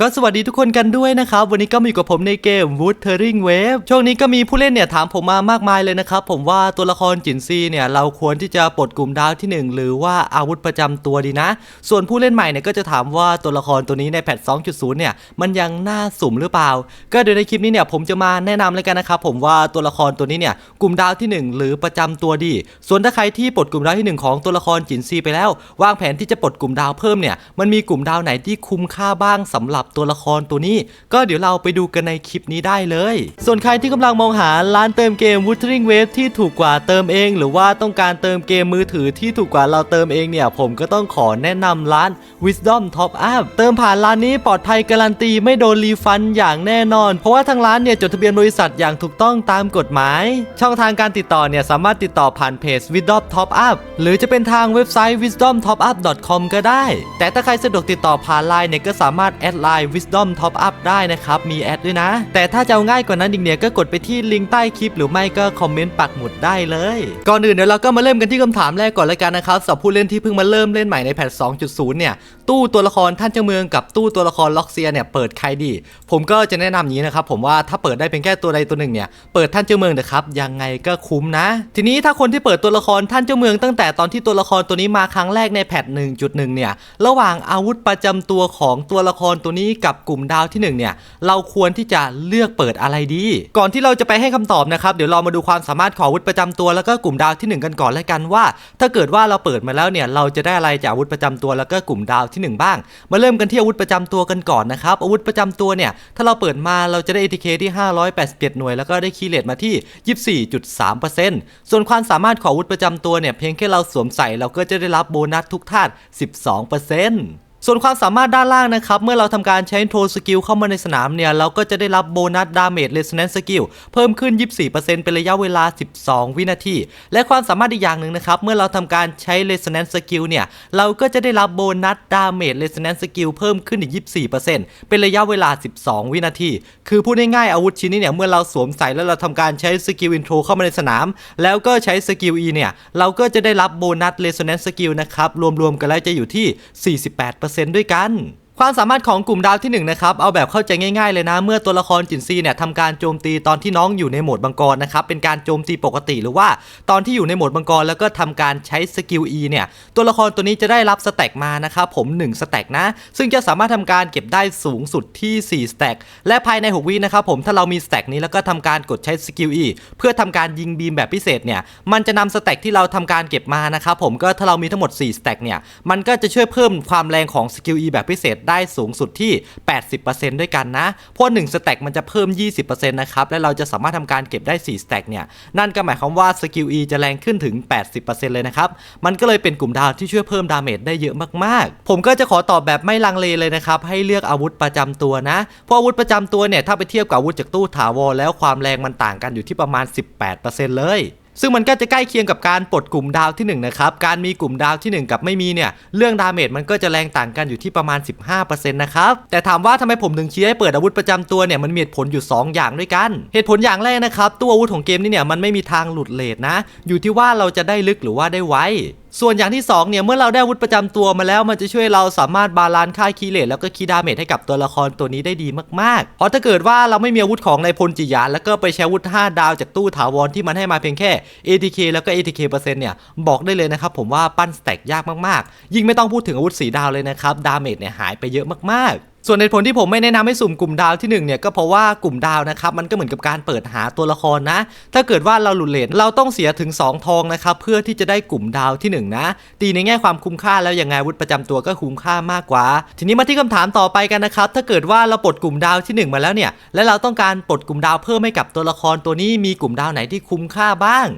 ก็สวัสดีทุกคนกันด้วยนะครับ วันนี้ก็มาอยู่กับผมในเกม Wuthering Wave ช่วงนี้ก็มีผู้เล่นเนี่ยถามผมมามากมายเลยนะครับ ผมว่าตัวละครจินซีเนี่ยเราควรที่จะปลดกลุ่มดาวที่ 1 หรือว่าอาวุธประจำตัวดีนะ ส่วนผู้เล่นใหม่เนี่ยก็จะถามว่าตัวละครตัวนี้ในแพท 2.0 เนี่ยมันยังน่าสุ่มหรือเปล่า ก็เดี๋ยวในคลิปนี้เนี่ยผมจะมาแนะนำเลยกันนะครับผมว่าตัวละครตัวนี้เนี่ยกลุ่มดาวที่ 1 หรือประจำตัวดี ส่วนถ้าใครที่ปลดกลุ่มดาวที่หนึ่งของตัวละครจินซีไปแล้ว วางแผนที่จะปลดกลุ่มดาวเพิ่มเนี่ยมันมีกลุ่มดาวไหนที่คุ้มค่าบ้างสำหรับตัวละครตัวนี้ ก็เดี๋ยวเราไปดูกันในคลิปนี้ได้เลย ส่วนใครที่กำลังมองหาร้านเติมเกม Wuthering Wave ที่ถูกกว่าเติมเอง หรือว่าต้องการเติมเกมมือถือที่ถูกกว่าเราเติมเองเนี่ย ผมก็ต้องขอแนะนำร้าน Wisdom Top Up เติมผ่านร้านนี้ปลอดภัยการันตีไม่โดนรีฟันอย่างแน่นอน เพราะว่าทางร้านเนี่ยจดทะเบียนบริษัทอย่างถูกต้องตามกฎหมาย ช่องทางการติดต่อเนี่ยสามารถติดต่อผ่านเพจ Wisdom Top Up หรือจะเป็นทางเว็บไซต์ wisdomtopup.com ก็ได้ แต่ถ้าใครสะดวกติดต่อผ่านไลน์เนี่ยก็สามารถแอดไลน์ Wisdom Top Up ได้นะครับ มีแอดด้วยนะ แต่ถ้าจะเอาง่ายกว่านั้นอีกเนี่ยก็กดไปที่ลิงก์ใต้คลิปหรือไม่ก็คอมเมนต์ปักหมุดได้เลย ก่อนอื่นเดี๋ยวเราก็มาเริ่มกันที่คำถามแรกก่อนเลยกันนะครับสำหรับผู้เล่นที่เพิ่งมาเริ่มเล่นใหม่ในแพท2.0 เนี่ย ตู้ตัวละครท่านเจ้าเมืองกับตู้ตัวละครล็อกเซียเนี่ยเปิดใครดี ผมก็จะแนะนำอย่านี้นะครับผมว่าถ้าเปิดได้เพียงแค่ตัวใดตัวหนึ่งเนี่ยเปิดท่านเจ้าเมืองนะครับยังไงก็คุ้มนะ ทีนี้ถ้าคนที่เปิดตัวละครท่านเจ้าเมืองตั้งแต่ตอนที่ตัวละครตัวนี้มาครั้งแรกในแพท1.1 เนี่ย ระหว่างอาวุธประจำตัวของตัวละครตัวนี้กับกลุ่มดาวที่หนึ่งเนี่ยเราควรที่จะเลือกเปิดอะไรดี ก่อนที่เราจะไปให้คำตอบนะครับเดี๋ยวเรามาดูความสามารถของอาวุธประจำตัว แล้วก็กลุ่มดาวที่หนึ่งกันก่อนแล้วกันว่า ถ้าเกิดว่าเราเปิดมาแล้วเนี่ยเราจะได้อะไรจากอาวุธประจำตัวแล้วก็กลุ่มดาวที่หนึ่งบ้าง มาเริ่มกันที่อาวุธประจำตัวกันก่อนนะครับอาวุธประจำตัวเนี่ยถ้าเราเปิดมาเราจะได้ ATK ที่ 587 หน่วย แล้วก็ได้คีย์เลตมาที่ 24.3%ส่วนความสามารถของอาวุธประจำตัวเนี่ยเพียงแค่เราสวมใส่เราก็จะได้รับโบนัสทุกท่า12% ส่วนความสามารถด้านล่างนะครับ เมื่อเราทำการใช้โทรสกิลเข้ามาในสนามเนี่ย เราก็จะได้รับโบนัสดาเมจเลสเนนสกิลเพิ่มขึ้น 24%เป็นระยะเวลา 12 วินาที และความสามารถอีกอย่างหนึ่งนะครับ เมื่อเราทำการใช้เลสเนนสกิลเนี่ย เราก็จะได้รับโบนัสดาเมจเลสเนนสกิลเพิ่มขึ้นอีก 24%เป็นระยะเวลา 12 วินาที คือพูดง่ายๆอาวุธชิ้นนี้เนี่ย เมื่อเราสวมใส่แล้วเราทำการใช้สกิลอินโทรเข้ามาในสนาม แล้วก็ใช้สกิล E เนี่ย เราก็จะได้รับโบนัสเลสเนนสกิลนะครับ รวมๆกันแล้วจะอยู่ที่ 48% 100%ด้วยกัน ความสามารถของกลุ่มดาวที่1นะครับเอาแบบเข้าใจง่ายๆเลยนะ เมื่อตัวละครจินซีเนี่ยทำการโจมตีตอนที่น้องอยู่ในโหมดบังกรนะครับเป็นการโจมตีปกติหรือว่าตอนที่อยู่ในโหมดบังกรแล้วก็ทำการใช้สกิล E เนี่ยตัวละครตัวนี้จะได้รับสแต็กมานะครับผม1สแต็กนะ ซึ่งจะสามารถทำการเก็บได้สูงสุดที่4สแต็กและภายใน6วินะครับผมถ้าเรามีสแต็กนี้แล้วก็ทำการกดใช้สกิล E เพื่อทำการยิงบีมแบบพิเศษเนี่ยมันจะนำสแต็กที่เราทำการเก็บมานะครับผมก็ถ้าเรามีทั้งหมด4สแต็กเนี่ยมันก็จะช่วยเพิ่มความแรงของสกิล E แบบพิเศษได้สูงสุดที่ 80%ด้วยกันนะเพราะ1สแต็กมันจะเพิ่ม 20%นะครับและเราจะสามารถทำการเก็บได้4สแต็กเนี่ยนั่นก็หมายความว่าสกิล E จะแรงขึ้นถึง 80%เลยนะครับมันก็เลยเป็นกลุ่มดาวที่ช่วยเพิ่มดาเมจได้เยอะมากๆ ผมก็จะขอตอบแบบไม่ลังเลเลยนะครับให้เลือกอาวุธประจำตัวนะเพราะอาวุธประจำตัวเนี่ยถ้าไปเทียบกับอาวุธจากตู้ถาวรแล้วความแรงมันต่างกันอยู่ที่ประมาณ 18%เลย ซึ่งมันก็จะใกล้เคียงกับการปลดกลุ่มดาวที่ 1 นะครับ การมีกลุ่มดาวที่ 1 กับไม่มีเนี่ย เรื่องดาเมจมันก็จะแรงต่างกันอยู่ที่ประมาณ 15%นะครับ แต่ถามว่าทำไมผมถึงเชียร์ให้เปิดอาวุธประจำตัวเนี่ย มันมีเหตุผลอยู่ 2 อย่างด้วยกัน เหตุผลอย่างแรกนะครับ ตัวอาวุธของเกมนี้เนี่ย มันไม่มีทางหลุดเลทนะ อยู่ที่ว่าเราจะได้ลึกหรือว่าได้ไว ส่วนอย่างที่2เนี่ยเมื่อเราได้วุธประจำตัวมาแล้ว มันจะช่วยเราสามารถบาลานซ์ค่าคีเลทแล้วก็คีดาเมจให้กับตัวละครตัวนี้ได้ดีมากๆ เพราะถ้าเกิดว่าเราไม่มีอาวุธของในายพลจิยาแล้วก็ไปใช้วุธ5ดาวจากตู้ถาวรที่มันให้มาเพียงแค่ ATK แล้วก็ ATK เปอร์เซ็นต์เนี่ยบอกได้เลยนะครับผมว่าปั้นสแต็กยากมากๆ ยิ่งไม่ต้องพูดถึงอาวุธสีดาวเลยนะครับดาเมจเนี่ยหายไปเยอะมากๆ ส่วนในผลที่ผมไม่แนะนำให้สุ่มกลุ่มดาวที่1เนี่ยก็เพราะว่ากลุ่มดาวนะครับมันก็เหมือนกับการเปิดหาตัวละครนะ ถ้าเกิดว่าเราหลุดเลนเราต้องเสียถึง 2 ทองนะครับเพื่อที่จะได้กลุ่มดาวที่ 1 นะตีในแง่ความคุ้มค่าแล้วยังไงวุธประจำตัวก็คุ้มค่ามากกว่า ทีนี้มาที่คำถามต่อไปกันนะครับถ้าเกิดว่าเราปลดกลุ่มดาวที่ 1 มาแล้วเนี่ยและเราต้องการปลดกลุ่มดาวเพิ่มให้กับตัวละครตัวนี้มีกลุ่มดาวไหนที่คุ้มค่าบ้าง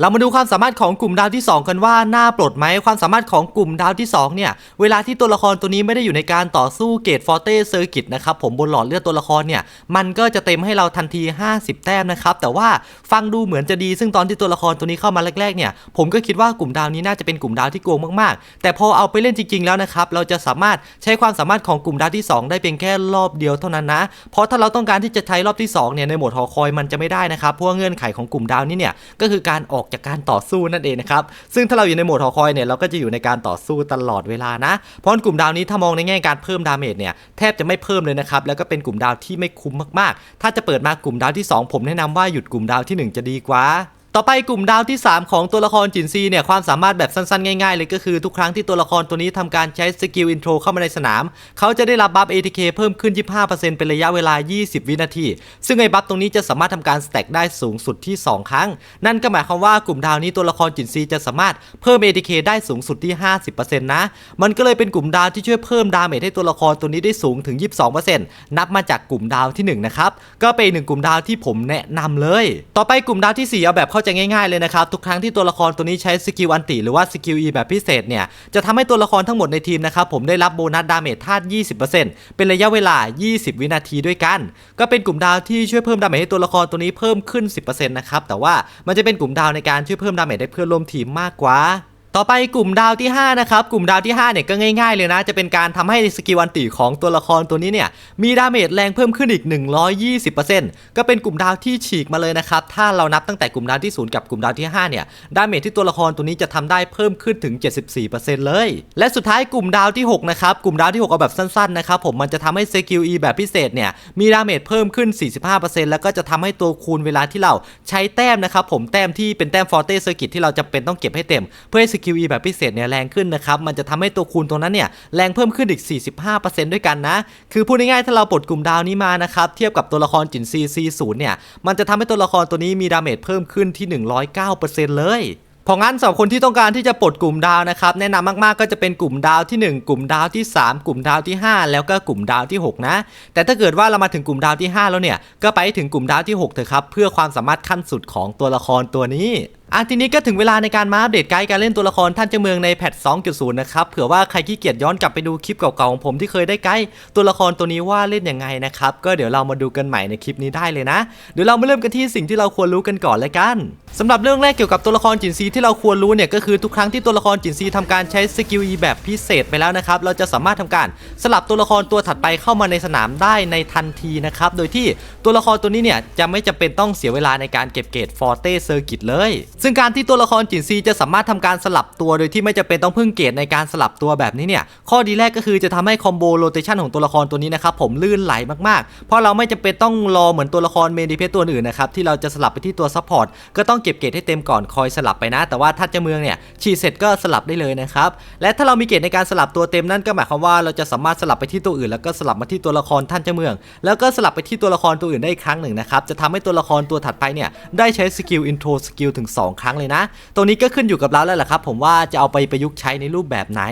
เรามาดูความสามารถของกลุ่มดาวที่ 2 กันว่าน่าปลดไหมความสามารถของกลุ่มดาวที่ 2 เนี่ย เวลาที่ตัวละครตัวนี้ไม่ได้อยู่ในการต่อสู้เกตฟอร์เต้เซอร์กิตนะครับผมบนหลอดเลือดตัวละครเนี่ย มันก็จะเต็มให้เราทันที 50 แต้มนะครับ แต่ว่าฟังดูเหมือนจะดี ซึ่งตอนที่ตัวละครตัวนี้เข้ามาแรกๆเนี่ย ผมก็คิดว่ากลุ่มดาวนี้น่าจะเป็นกลุ่มดาวที่โกงมากๆ แต่พอเอาไปเล่นจริง ๆ แล้วนะครับเราจะสามารถใช้ความสามารถของกลุ่มดาวที่ 2 ได้เพียงแค่รอบเดียวเท่านั้นนะเพราะถ้าเราต้องการที่จะใช้รอบที่2เนี่ยในโหมดหอคอยมันจะไม่ได้นะครับเพราะเงื่อนไขของกลุ่มดาวนี้เนี่ยก็คือการออกจากการต่อสู้นั่นเองนะครับ ซึ่งถ้าเราอยู่ในโหมดหอคอยเนี่ยเราก็จะอยู่ในการต่อสู้ตลอดเวลานะ เพราะกลุ่มดาวนี้ถ้ามองในแง่การเพิ่มดาเมจเนี่ยแทบจะไม่เพิ่มเลยนะครับ แล้วก็เป็นกลุ่มดาวที่ไม่คุ้มมากๆ ถ้าจะเปิดมากลุ่มดาวที่ 2 ผมแนะนำว่าหยุดกลุ่มดาวทีหนึ่1 จะดีกว่า ต่อไปกลุ่มดาวที่ 3 ของตัวละครจินซีเนี่ยความสามารถแบบสั้นๆ ง่ายๆ เลยก็คือทุกครั้งที่ตัวละครตัวนี้ทำการใช้สกิลอินโทรเข้ามาในสนาม เขาจะได้รับบัฟ ATK เพิ่มขึ้น 25%เป็นระยะเวลา 20 วินาที ซึ่งไอ้บัฟตรงนี้จะสามารถทำการสแต็กได้สูงสุดที่ 2 ครั้ง นั่นก็หมายความว่ากลุ่มดาวนี้ตัวละครจินซีจะสามารถเพิ่ม ATK ได้สูงสุดที่ 50%นะมันก็เลยเป็นกลุ่มดาวที่ช่วยเพิ่มดาเมจให้ตัวละครตัวนี้ได้สูงถึง 22%นับมาจากกลุ่มดาวที่1นะครับก็เป็นอีกหนึ่งกลุ่มดาวที่ผมแนะนำเลย ต่อไปกลุ่มดาวที่ 4 เอาแบบเข้าใจง่ายๆเลยนะครับ ทุกครั้งที่ตัวละครตัวนี้ใช้สกิลอันติหรือว่าสกิล E แบบพิเศษเนี่ย จะทำให้ตัวละครทั้งหมดในทีมนะครับผมได้รับโบนัสดาเมจธาตุ 20%เป็นระยะเวลา 20 วินาทีด้วยกัน ก็เป็นกลุ่มดาวที่ช่วยเพิ่มดาเมจให้ตัวละครตัวนี้เพิ่มขึ้น 10%นะครับแต่ว่ามันจะเป็นกลุ่มดาวในการช่วยเพิ่มดาเมจให้เพื่อนร่วมทีมมากกว่า ต่อไปกลุ่มดาวที่ 5 นะครับ กลุ่มดาวที่ 5 เนี่ยก็ง่ายๆเลยนะ จะเป็นการทำให้สกิลอันติของตัวละครตัวนี้เนี่ย มีดาเมจแรงเพิ่มขึ้นอีก 120%ก็เป็นกลุ่มดาวที่ฉีกมาเลยนะครับ ถ้าเรานับตั้งแต่กลุ่มดาวที่ 0 กับกลุ่มดาวที่ 5 เนี่ย ดาเมจที่ตัวละครตัวนี้จะทำได้เพิ่มขึ้นถึง 74%เลย และสุดท้ายกลุ่มดาวที่ 6 นะครับ กลุ่มดาวที่ 6 เอาแบบสั้นๆ นะครับผม มันจะทำให้สกิล E แบบพิเศษเนี่ย มีดาเมจเพิ่มขึ้น 45%แล้วก็จะทำให้ตัวคูณเวลาที่เราใช้แต้มนะครับผม แต้มที่เป็นแต้มฟอร์เต้เซอร์กิตที่เราจะเป็นต้องเก็บให้เต็มเพื่อให้สกิล E แบบพิเศษเนี่ยแรงขึ้นนะครับมันจะทำให้ตัวคูณตรงนั้นเนี่ยแรงเพิ่มขึ้นอีก 45%ด้วยกันนะ คือพูดง่ายๆถ้าเราปลดกลุ่มดาวนี้มานะครับเทียบกับตัวละครจินซีซีศูนย์เนี่ยมันจะทำให้ตัวละครตัวนี้มีดาเมจเพิ่มขึ้นที่ 109%เลยเพราะงั้นสำหรับคนที่ต้องการที่จะปลดกลุ่มดาวนะครับแนะนำมากๆก็จะเป็นกลุ่มดาวที่ 1 กลุ่มดาวที่ 3 กลุ่มดาวที่ 5 แล้วก็กลุ่มดาวที่ 6 นะ แต่ถ้าเกิดว่าเรามาถึงกลุ่มดาวที่ 5 แล้วเนี่ยก็ไปถึงกลุ่มดาวที่6เถอะครับเพื่อความสามารถขั้นสุดของตัวละครตัวนี้ อะทีนี้ก็ถึงเวลาในการมาอัปเดตไกด์การเล่นตัวละครท่านเจ้าเมืองในแพท 2.0 นะครับเผื่อว่าใครขี้เกียจย้อนกลับไปดูคลิปเก่าๆของผมที่เคยได้ไกด์ตัวละครตัวนี้ว่าเล่นยังไงนะครับก็เดี๋ยวเรามาดูกันใหม่ในคลิปนี้ได้เลยนะ เดี๋ยวเรามาเริ่มกันที่สิ่งที่เราควรรู้กันก่อนเลยกันสำหรับเรื่องแรกเกี่ยวกับตัวละครจินซีที่เราควรรู้เนี่ยก็คือทุกครั้งที่ตัวละครจินซีทำการใช้สกิล E แบบพิเศษไปแล้วนะครับเราจะสามารถทำการสลับตัวละครตัวถัดไปเข้ามาในสนามได้ในทันทีนะครับโดยที่ตัวละครตัวนี้เนี่ยจะไม่จำเป็นต้องเสียเวลาในการเก็บเกรดฟอร์เต้เซอร์กิตเลยซึ่งการที่ตัวละครจินซีจะสามารถทำการสลับตัวโดยที่ไม่จำเป็นต้องพึ่งเกรดในการสลับตัวแบบนี้เนี่ย ข้อดีแรกก็คือจะทำให้คอมโบโรเตชันของตัวละครตัวนี้นะครับผมลื่นไหลมากๆ เพราะเราไม่จำเป็นต้องรอเหมือนตัวละครเมดิเพสตัวอื่นนะครับที่เราจะสลับไปที่ตัวซัพพอร์ตก็ต้องเก็บเกรดให้เต็มก่อนคอยสลับไปนะ แต่ว่าถ้าเจะเมืองเนี่ยฉีดเสร็จก็สลับได้เลยนะครับและถ้าเรามีเกรดในการสลับตัวเต็มนั่นก็หมายความว่าเราจะสามารถสลับไปที่ตัวอื่น แล้วก็สลับมาที่ตัวละครท่านเจ้าเมือง แล้วก็สลับไปที่ตัวละครตัวอื่นได้อีกครั้งหนึ่งนะครับจะทำให้ตัวละครตัวถัดไปเนี่ยได้ใช้สกิลอินโทรสกิลถึง2 ครั้งเลยนะ ตรงนี้ก็ขึ้นอยู่กับเราแล้วแหละครับ ผมว่าจะเอาไปประยุกต์ใช้ในรูปแบบไหน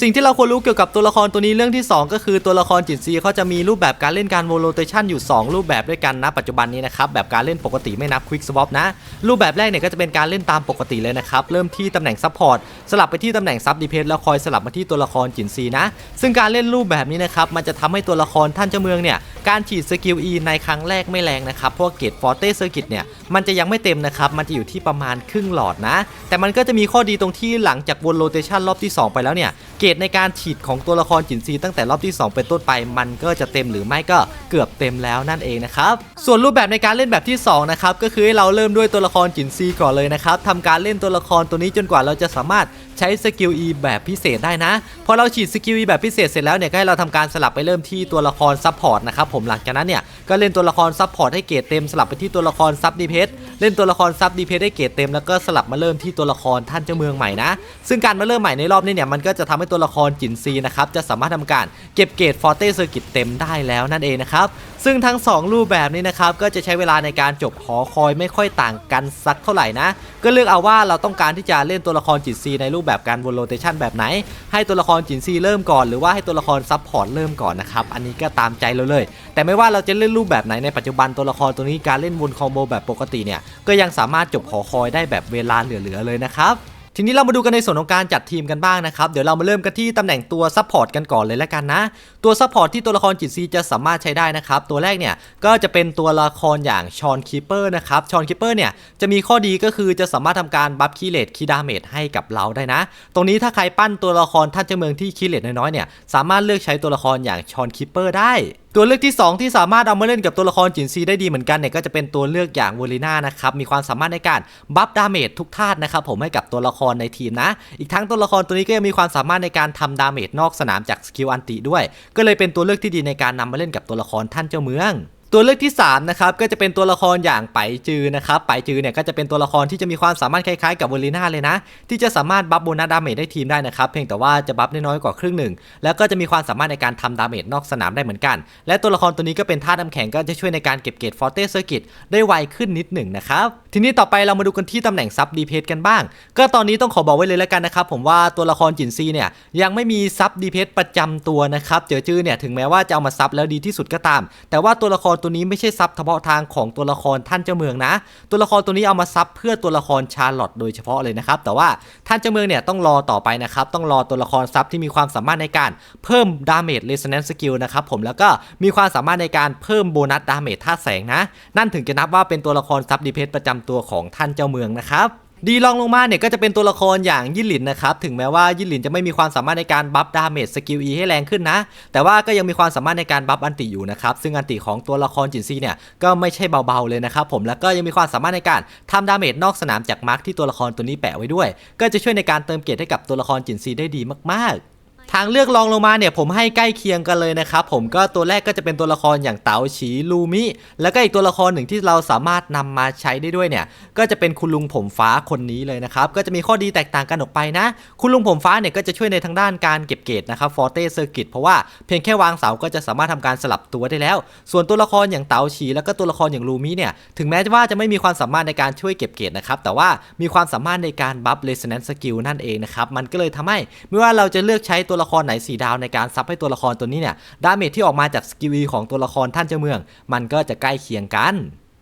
สิ่งที่เราควรรู้เกี่ยวกับตัวละครตัวนี้เรื่องที่ 2 ก็คือตัวละครจิตซีเขาจะมีรูปแบบการเล่นการโวโลเตชันอยู่ 2 รูปแบบด้วยกันนะปัจจุบันนี้นะครับแบบการเล่นปกติไม่นับควิกสวอปนะ รูปแบบแรกเนี่ยก็จะเป็นการเล่นตามปกติเลยนะครับ เริ่มที่ตำแหน่งซัพพอร์ตสลับไปที่ตำแหน่งซับดีเพสแล้วคอยสลับมาที่ตัวละครจินซีนะ ซึ่งการเล่นรูปแบบนี้นะครับมันจะทำให้ตัวละครท่านเจ้าเมืองเนี่ยการฉีดสกิล E ในครั้งแรกไม่แรงนะครับเพราะเกรดฟอร์เต้เซอร์กิตเนี่ยมันจะยังไม่เต็มนะครับมันจะอยู่ที่ประมาณครึ่งหลอดนะ แต่มันก็จะมีข้อดีตรงที่หลังจากวนโรเตชันรอบที่ 2 ไปแล้วเนี่ยเกรดในการฉีดของตัวละครจินซีตั้งแต่รอบที่ 2 เป็นต้นไป มันก็จะเต็มหรือไม่ก็เกือบเต็มแล้วนั่นเองนะครับส่วนรูปแบบในการเล่นแบบที่2นะครับก็คือให้เราเริ่มด้วยตัวละครจินซีก่อนเลยนะครับทำการเล่นตัวละครตัวนี้จนกว่าเราจะสามารถใช้สกิล E แบบพิเศษได้นะพอเราฉีดสกิล E แบบพิเศษเสร็จแล้วเนี่ยก็ให้เราทำการสลับไปเริ่มที่ตัวละครซับพอร์ตนะครับผมหลังจากนั้นเนี่ยก็เล่นตัวละครซับพอร์ตให้เกรดเต็มสลับไปที่ตัวละครซับดีเพสเล่นตัวละครซับดีเพสให้เกรดเต็มแล้วก็สลับมาเริ่มที่ตัวละครท่านเจ้าเมืองใหม่นะซึ่งการมาเริ่มใหม่ในรอบนี้เนี่ยมันก็จะทำให้ตัวละครจินซีนะครับจะสามารถทำการเก็บเกรดฟอร์เต้เซอร์กิตเต็มได้แล้วนั่นเองนะครับซึ่งทั้ง 2 รูปแบบนี้นะครับก็จะใช้เวลาในการจบหอคอยไม่ค่อยต่างกันสักเท่าไหร่นะ ก็เลือกเอาว่าเราต้องการที่จะเล่นตัวละครจินซีในรูปแบบการวนโรเตชันแบบไหน ให้ตัวละครจินซีเริ่มก่อนหรือว่าให้ตัวละครซับพอร์ตเริ่มก่อนนะครับอันนี้ก็ตามใจเราเลย แต่ไม่ว่าเราจะเล่นรูปแบบไหนในปัจจุบันตัวละครตัวนี้การเล่นวนคอมโบแบบปกติเนี่ยก็ยังสามารถจบหอคอยได้แบบเวลาเหลือๆเลยนะครับ ทีนี้เรามาดูกันในส่วนของการจัดทีมกันบ้างนะครับ เดี๋ยวเรามาเริ่มกันที่ตำแหน่งตัวซัพพอร์ตกันก่อนเลยแล้วกันนะ ตัวซัพพอร์ตที่ตัวละครจิตซีจะสามารถใช้ได้นะครับ ตัวแรกเนี่ยก็จะเป็นตัวละครอย่างชอนคีเปอร์นะครับ ชอนคีเปอร์เนี่ยจะมีข้อดีก็คือจะสามารถทำการบัฟคีเลตคีดาเมจให้กับเราได้นะ ตรงนี้ถ้าใครปั้นตัวละครท่านเจ้าเมืองที่คีเลตน้อยๆเนี่ย สามารถเลือกใช้ตัวละครอย่างชอนคีเปอร์ได้ ตัวเลือกที่ 2 ที่สามารถเอามาเล่นกับตัวละครจินซีได้ดีเหมือนกันเนี่ยก็จะเป็นตัวเลือกอย่างเวลิน่านะครับมีความสามารถในการบัฟดาเมจทุกธาตุนะครับผมให้กับตัวละครในทีมนะ อีกทั้งตัวละครตัวนี้ก็ยังมีความสามารถในการทำดาเมจนอกสนามจากสกิลอันติด้วย ก็เลยเป็นตัวเลือกที่ดีในการนำมาเล่นกับตัวละครท่านเจ้าเมือง ตัวเลือกที่3นะครับก็จะเป็นตัวละครอย่างไปจือนะครับไปจือเนี่ยก็จะเป็นตัวละครที่จะมีความสามารถคล้ายๆกับเวลิน่าเลยนะ ที่จะสามารถบัฟโบนัสดาเมจได้ทีมได้นะครับเพียงแต่ว่าจะบัฟได้น้อยกว่าครึ่งหนึ่ง แล้วก็จะมีความสามารถในการทำดาเมจนอกสนามได้เหมือนกัน และตัวละครตัวนี้ก็เป็นธาตุน้ำแข็งก็จะช่วยในการเก็บเกรดฟอร์เตสเซอร์กิตได้ไวขึ้นนิดหนึ่งนะครับ ทีนี้ต่อไปเรามาดูกันที่ตำแหน่งซับดีเพสกันบ้าง ก็ตอนนี้ต้องขอบอกไว้เลยแล้วกันนะครับผมว่าตัวละครจินซีเนี่ยยังไม่มีซับดีเพสประจำตัวนะครับเจอจื้อเนี่ยถึงแม้ว่าจะเอามาซับแล้วดีที่สุดก็ตาม แต่ว่าตัวละครตัวนี้ไม่ใช่ซับเฉพาะทางของตัวละครท่านเจ้าเมืองนะ ตัวละครตัวนี้เอามาซับเพื่อตัวละครชาร์ลอตโดยเฉพาะเลยนะครับแต่ว่าท่านเจ้าเมืองเนี่ยต้องรอต่อไปนะครับต้องรอตัวละครซับที่มีความสามารถในการเพิ่มดาเมจเลสเนนสกิลนะครับผมแล้วก็มีความสามารถในการเพิ่มโบนัสดาเมจท่าแสงนะ นั่นถึงจะนับว่าเป็นตัวละครซับดีเพสประจำตัวของท่านเจ้าเมืองนะครับดีลองลงมาเนี่ยก็จะเป็นตัวละครอย่างยินหลินนะครับถึงแม้ว่ายินหลินจะไม่มีความสามารถในการบัฟดาเมจสกิล E ให้แรงขึ้นนะ แต่ว่าก็ยังมีความสามารถในการบัฟอันติอยู่นะครับซึ่งอันติของตัวละครจินซีเนี่ยก็ไม่ใช่เบาๆเลยนะครับผมแล้วก็ยังมีความสามารถในการทำดาเมจนอกสนามจากมาร์กที่ตัวละครตัวนี้แปะไว้ด้วย ก็จะช่วยในการเติมเกรติให้กับตัวละครจินซีได้ดีมากๆ ทางเลือกรองลงมาเนี่ยผมให้ใกล้เคียงกันเลยนะครับผมก็ตัวแรกก็จะเป็นตัวละครอย่างเต๋าฉีลูมิ แล้วก็อีกตัวละครหนึ่งที่เราสามารถนำมาใช้ได้ด้วยเนี่ย ก็จะเป็นคุณลุงผมฟ้าคนนี้เลยนะครับ ก็จะมีข้อดีแตกต่างกันออกไปนะ คุณลุงผมฟ้าเนี่ยก็จะช่วยในทางด้านการเก็บเกรดนะครับฟอร์เต้เซอร์กิตเพราะว่าเพียงแค่วางเสาก็จะสามารถทำการสลับตัวได้แล้ว ส่วนตัวละครอย่างเต๋าฉีแล้วก็ตัวละครอย่างลูมิเนี่ยถึงแม้ว่าจะไม่มีความสามารถในการช่วยเก็บเกรดนะครับแต่ว่ามีความสามารถในการบัฟเลสแนนสกิลนั่นเองนะครับมันก็เลยทำให้ไม่ว่าเราจะเลือกใช้ตัวัวละครไหนสีดาวในการซับให้ตัวละครตัวนี้เนี่ยดาเมจที่ออกมาจากสกิลของตัวละครท่านเจ้าเมือง มันก็จะใกล้เคียงกัน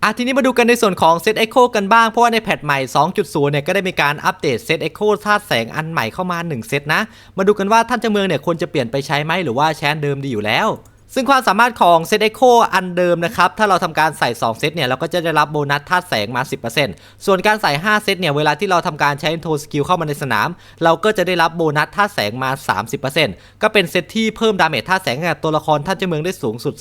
อะทีนี้มาดูกันในส่วนของเซตเอ็กโคกันบ้าง เพราะว่าในแพทใหม่ 2.0 เนี่ยก็ได้มีการอัปเดตเซตเอ็กโคธาตุแสงอันใหม่เข้ามา 1 เซตนะ มาดูกันว่าท่านเจ้าเมืองเนี่ยควรจะเปลี่ยนไปใช้ไหมหรือว่าแชนเดิมดีอยู่แล้ว ซึ่งความสามารถของเซต Echo อันเดิมนะครับ ถ้าเราทำการใส่ 2 เซตเนี่ย เราก็จะได้รับโบนัสธาตุแสงมา 10%ส่วนการใส่ 5 เซตเนี่ย เวลาที่เราทำการใช้โทสกิลเข้ามาในสนาม เราก็จะได้รับโบนัสธาตุแสงมา 30%ก็เป็นเซตที่เพิ่มดาเมจธาตุแสงให้กับตัวละครท่านเจ้าเมืองได้สูงสุด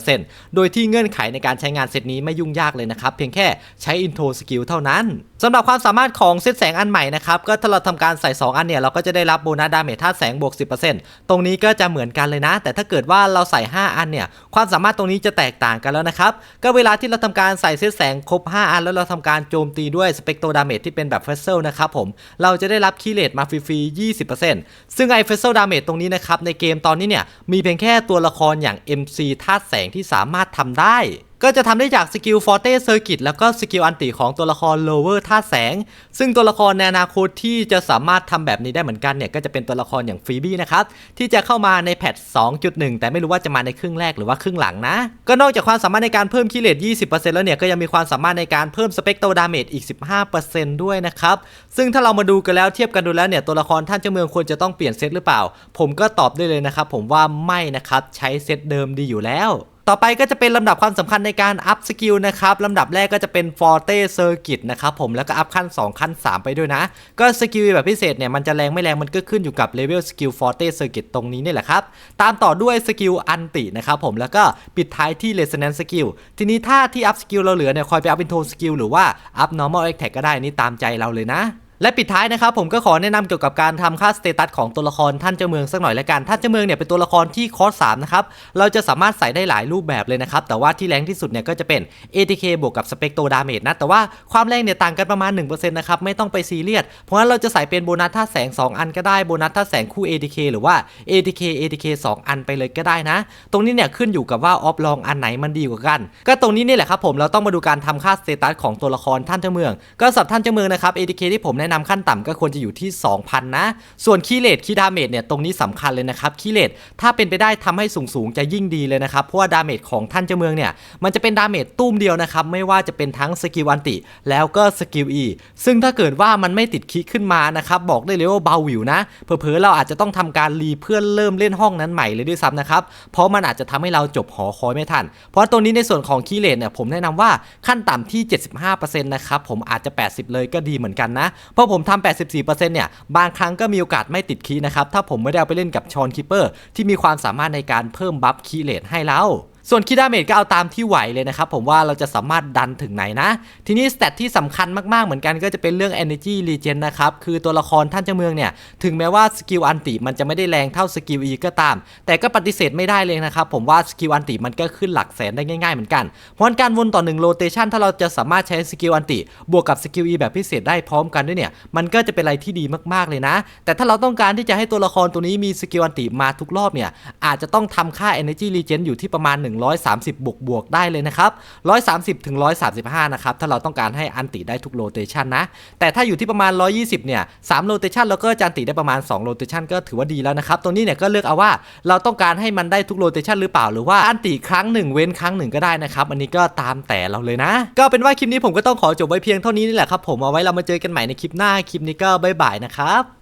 40%โดยที่เงื่อนไขในการใช้งานเซตนี้ไม่ยุ่งยากเลยนะครับ เพียงแค่ใช้อินโทสกิลเท่านั้นสำหรับความสามารถของเซตแสงอันใหม่นะครับ ก็ถ้าเราทำการใส่ 2 อันเนี่ย เราก็จะได้รับโบนัสดาเมจธาตุแสงบวก 10%ตรงนี้ก็จะเหมือนกันเลยนะ แต่ถ้าเกิดว่าเราใส่5 อันเนี่ยความสามารถตรงนี้จะแตกต่างกันแล้วนะครับก็เวลาที่เราทำการใส่เซตแสงครบ 5 อัน แล้วเราทำการโจมตีด้วยสเปกโตดาเมจที่เป็นแบบเฟสเซลนะครับผมเราจะได้รับคีเลตมาฟรีๆ20%ซึ่งไอเฟสเซลดาเมจตรงนี้นะครับในเกมตอนนี้เนี่ยมีเพียงแค่ตัวละครอย่าง MC ธาตุแสงที่สามารถทำได้ ก็จะทำได้จากสกิลฟอร์เต้เซอร์กิตแล้วก็สกิลอันติของตัวละครโลเวอร์ธาตุแสง ซึ่งตัวละครในอนาคตที่จะสามารถทำแบบนี้ได้เหมือนกันเนี่ยก็จะเป็นตัวละครอย่างฟีบี้นะครับที่จะเข้ามาในแพท 2.1 แต่ไม่รู้ว่าจะมาในครึ่งแรกหรือว่าครึ่งหลังนะ ก็นอกจากความสามารถในการเพิ่มคิเลต20%แล้วเนี่ยก็ยังมีความสามารถในการเพิ่มสเปกโตดาเมจอีก 15%ด้วยนะครับซึ่งถ้าเรามาดูกันแล้วเทียบกันดูแล้วเนี่ยตัวละครท่านเจ้าเมืองควรจะต้องเปลี่ยนเซตหรือเปล่า ผมก็ตอบได้เลยนะครับผมว่าไม่นะครับใช้เซตเดิมดีอยู่แล้ว ต่อไปก็จะเป็นลำดับความสำคัญในการอัพสกิลนะครับลำดับแรกก็จะเป็น Forte Circuit นะครับผมแล้วก็อัพขั้น 2 ขั้น 3 ไปด้วยนะ ก็สกิลแบบพิเศษเนี่ยมันจะแรงไม่แรงมันก็ขึ้นอยู่กับเลเวลสกิล Forte Circuit ตรงนี้นี่แหละครับ ตามต่อด้วยสกิลอันตินะครับผมแล้วก็ปิดท้ายที่ Resonance Skill ทีนี้ถ้าที่อัพสกิลเราเหลือเนี่ยคอยไปอัพ Intro Skill หรือว่าอัพ Normal Attack ก็ได้นี่ตามใจเราเลยนะ และปิดท้ายนะครับผมก็ขอแนะนำเกี่ยวกับการทำค่าสเตตัสของตัวละครท่านเจ้าเมืองสักหน่อยละกัน ท่านเจ้าเมืองเนี่ยเป็นตัวละครที่คอร์ส3นะครับเราจะสามารถใส่ได้หลายรูปแบบเลยนะครับแต่ว่าที่แรงที่สุดเนี่ยก็จะเป็น ATK บวกกับสเปกโตดาเมจนะแต่ว่าความแรงเนี่ยต่างกันประมาณ1%นะครับไม่ต้องไปซีเรียสเพราะงั้นเราจะใส่เป็นโบนัสท่าแสง 2 อันก็ได้โบนัสท่าแสงคู่ ATK หรือว่า ATK ATK 2 อันไปเลยก็ได้นะ ตรงนี้เนี่ยขึ้นอยู่กับว่าออฟลองอันไหนมันดีกว่ากัน ก็ตรงนี้นี่แหละครับผมเราต้องมาดูการทำค่าสเตตัสของตัวละครท่านเจ้าเมือง ก็สับท่านเจ้าเมืองนะครับ ATK ที่ผมแนะนำขั้นต่ำก็ควรจะอยู่ที่ 2,000 นะ ส่วนคีเลตคีดาเมจเนี่ยตรงนี้สำคัญเลยนะครับคีเลตถ้าเป็นไปได้ทำให้สูงสูงจะยิ่งดีเลยนะครับเพราะว่าดาเมจของท่านเจ้าเมืองเนี่ยมันจะเป็นดาเมจตุ้มเดียวนะครับไม่ว่าจะเป็นทั้งสกิลอันติ แล้วก็สกิลอีซึ่งถ้าเกิดว่ามันไม่ติดคีขึ้นมานะครับบอกได้เลยว่าเบาหวิวนะเผลอๆเราอาจจะต้องทำการรีเพื่อเริ่มเล่นห้องนั้นใหม่เลยด้วยซ้ำนะครับเพราะมันอาจจะทำให้เราจบหอคอยไม่ทัน เพราะตัวนี้ในส่วนของคีเลตเนี่ยผมแนะนำว่าขั้นต่ำที่ 75%นะครับผมอาจจะ 80 เลยก็ดีเหมือนกันนะเพราะผมทำ84%เนี่ย บางครั้งก็มีโอกาสไม่ติดคีนะครับ ถ้าผมไม่ได้เอาไปเล่นกับชอนคิปเปอร์ที่มีความสามารถในการเพิ่มบัฟคีเลตให้เรา ส่วนคิดดาเมจก็เอาตามที่ไหวเลยนะครับ ผมว่าเราจะสามารถดันถึงไหนนะ ทีนี้สเตตที่สำคัญมากๆเหมือนกันก็จะเป็นเรื่อง Energy Regen นะครับ คือตัวละครท่านเจ้าเมืองเนี่ย ถึงแม้ว่าสกิลอันติมันจะไม่ได้แรงเท่าสกิล E ก็ตาม แต่ก็ปฏิเสธไม่ได้เลยนะครับ ผมว่าสกิลอันติมันก็ขึ้นหลักแสนได้ง่ายๆเหมือนกัน เพราะฉะนั้นการวนต่อ1โรเตชันถ้าเราจะสามารถใช้สกิลอันติบวกกับสกิล E แบบพิเศษได้พร้อมกันด้วยเนี่ยมันก็จะเป็นอะไรที่ดีมากๆเลยนะ แต่ถ้าเราต้องการที่จะให้ตัวละครตัวนี้มีสกิลอันติมาทุกรอบเนี่ยอาจจะต้องทำค่า Energy Regen อยู่ที่ประมาณ130 บวกบวกได้เลยนะครับ 130 ถึง 135 นะครับ ถ้าเราต้องการให้อันติได้ทุกโรเตชันนะ แต่ถ้าอยู่ที่ประมาณ 120 เนี่ย3โรเตชันแล้วก็จะอันติได้ประมาณ2โรเตชันก็ถือว่าดีแล้วนะครับ ตัวนี้เนี่ยก็เลือกเอาว่าเราต้องการให้มันได้ทุกโรเตชันหรือเปล่า หรือว่าอันติครั้งหนึ่งเว้นครั้งหนึ่งก็ได้นะครับ อันนี้ก็ตามแต่เราเลยนะ ก็เป็นว่าคลิปนี้ผมก็ต้องขอจบไว้เพียงเท่านี้นี่แหละครับผมเอาไว้เรามาเจอกันใหม่ในคลิปหน้าคลิปนี้ก็บ๊ายบายนะครับ